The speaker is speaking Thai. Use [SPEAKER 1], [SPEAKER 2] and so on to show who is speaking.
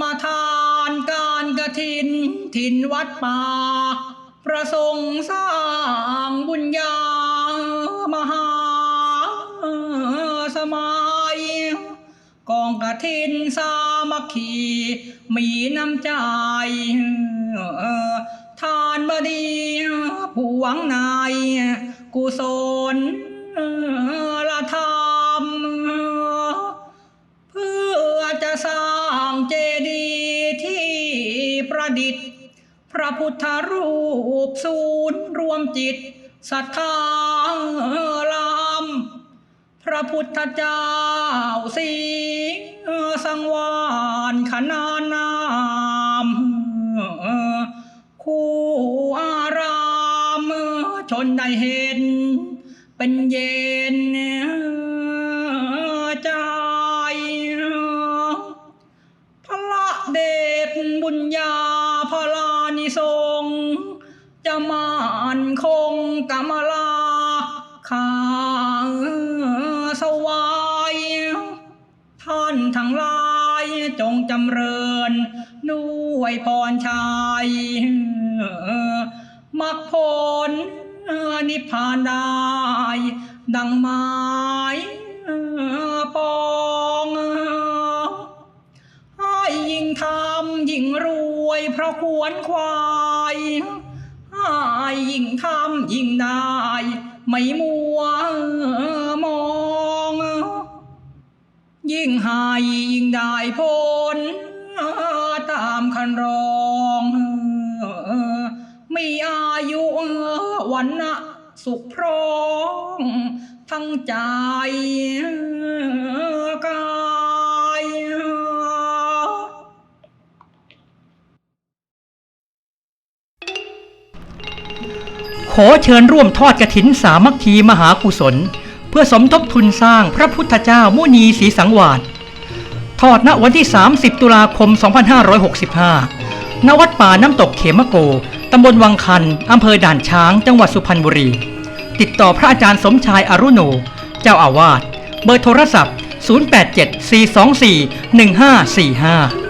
[SPEAKER 1] มทานการกระถินถิ่นวัดป่า ประสงค์สร้างบุญญามหาสมัยกองกระถินสามัคคีมีน้ำใจทานบดีผู้หวังนายกุศลละทาน ประดิษฐ์ พระพุทธรูปศูนย์รวมจิตศรัทธาลามพระพุทธเจ้าสีสังวานขนานนามคู่อารามชนได้เห็น เป็นเย็น คงกำมลาข้าสวายท่านทั้งหลายจงจำเริญด้วยพรชัยมักผลนิพพานได้ ดังไม้ปองให้ยิ่งทำยิ่งรวยเพราะควรควาย ให้ยิ่งทำยิ่งได้ไม่มัวมองยิ่งห้ยิ่งได้ผลตามคันรองมีอายุวันนะสุขพร้องทั้งใจ
[SPEAKER 2] อเชิญร่วมทอดกระถินสามัคคีมหากุศล เพื่อสมทบทุนสร้างพระพุทธเจ้ามุนีศรีสังวาสทอดณวันที่ 30 ตุลาคม 2565 ณ วัดป่าน้ำตกเขมโก ตำบลวังคัน อำเภอด่านช้าง จังหวัดสุพรรณบุรี ติดต่อพระอาจารย์สมชายอารุโน เจ้าอาวาส เบอร์โทรศัพท์ 087 424 1545